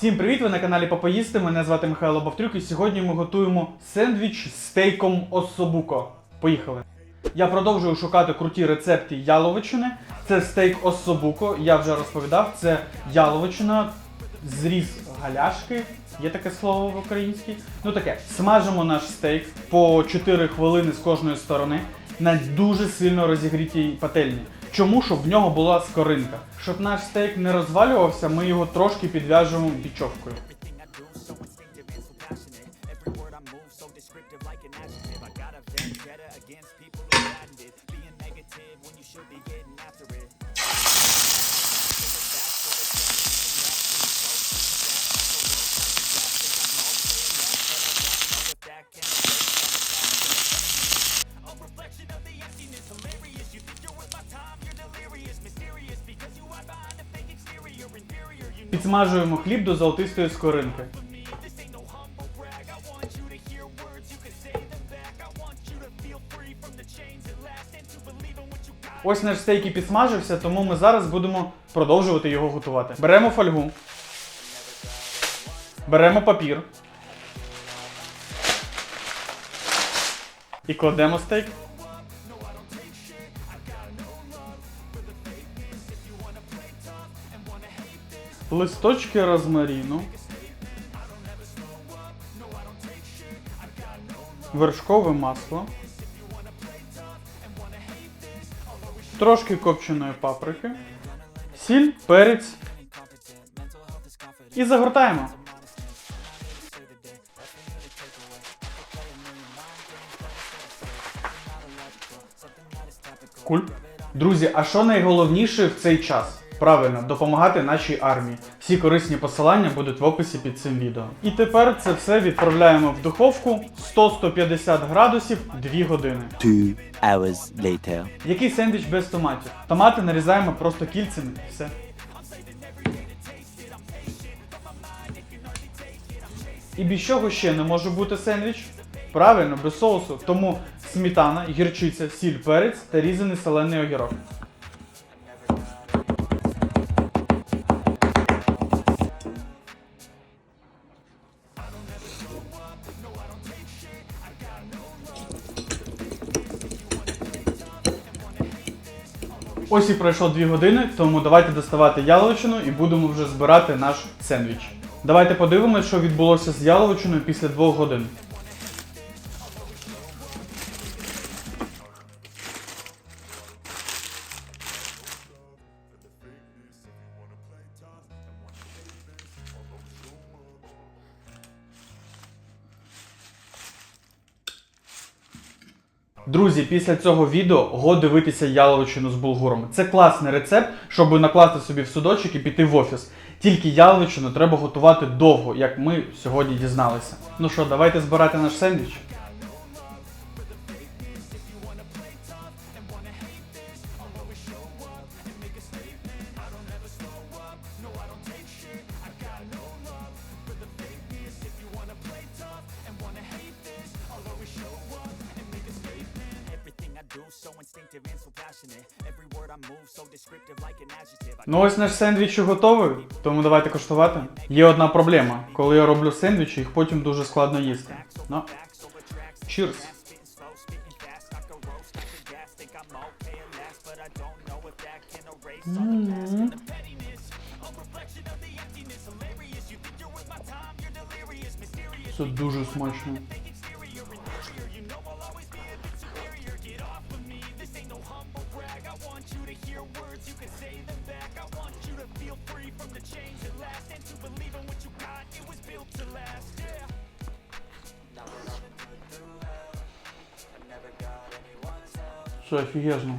Всім привіт! Ви на каналі Попоїсти. Мене звати Михайло Бавтрюк, і сьогодні ми готуємо сендвіч з стейком особуко. Поїхали! Я продовжую шукати круті рецепти яловичини. Це стейк особуко. Я вже розповідав. Це яловичина, зріз галяшки. Є таке слово в українській. Ну таке, смажимо наш стейк по 4 хвилини з кожної сторони на дуже сильно розігрітій пательні. Чому? Щоб в нього була скоринка. Щоб наш стейк не розвалювався, ми його трошки підв'яжемо бічовкою. Підсмажуємо хліб до золотистої скоринки. Ось наш стейк і підсмажився, тому ми зараз будемо продовжувати його готувати. Беремо фольгу. Беремо папір. І кладемо стейк. Листочки розмаріну. Вершкове масло. Трошки копченої паприки. Сіль, перець. І загортаємо. Куль. Друзі, а що найголовніше в цей час? Правильно, допомагати нашій армії. Всі корисні посилання будуть в описі під цим відео. І тепер це все відправляємо в духовку 100-150 градусів 2 години. Two hours later. Який сендвіч без томатів? Томати нарізаємо просто кільцями і все. І без чого ще не може бути сендвіч? Правильно, без соусу. Тому сметана, гірчиця, сіль, перець та різаний солений огірок. Ось і пройшло 2 години, тому давайте доставати яловичину і будемо вже збирати наш сендвіч. Давайте подивимося, що відбулося з яловичиною після 2 годин. Друзі, після цього відео го дивитися яловичину з булгуром. Це класний рецепт, щоб накласти собі в судочок і піти в офіс. Тільки яловичину треба готувати довго, як ми сьогодні дізналися. Ну що, давайте збирати наш сендвіч. Ну ось наш сендвіч готовий, тому давайте коштувати. Є одна проблема. Коли я роблю сендвічі, їх потім дуже складно їсти. Ну, cheers. spitting slow, spitting fast. I Це офігезно.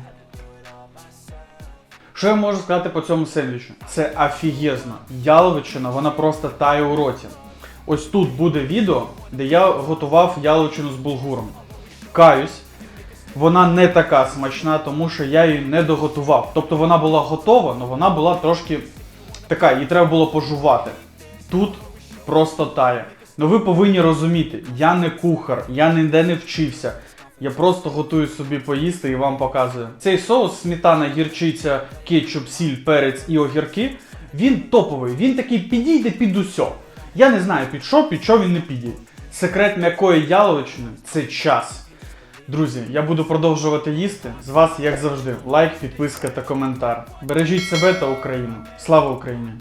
Що я можу сказати по цьому сендвічу? Це офігезно. Яловичина, вона просто тає у роті. Ось тут буде відео, де я готував яловичину з булгуром. Каюсь, вона не така смачна, тому що я її не доготував. Тобто вона була готова, але вона була трошки така, її треба було пожувати. Тут просто тає. Ну ви повинні розуміти, я не кухар, я ніде не вчився. Я просто готую собі поїсти і вам показую. Цей соус, сметана, гірчиця, кетчуп, сіль, перець і огірки. Він топовий, він такий підійде під усьо. Я не знаю під що, під що він не підійде. Секрет м'якої яловичини це час. Друзі, я буду продовжувати їсти. З вас, як завжди, лайк, підписка та коментар. Бережіть себе та Україну. Слава Україні!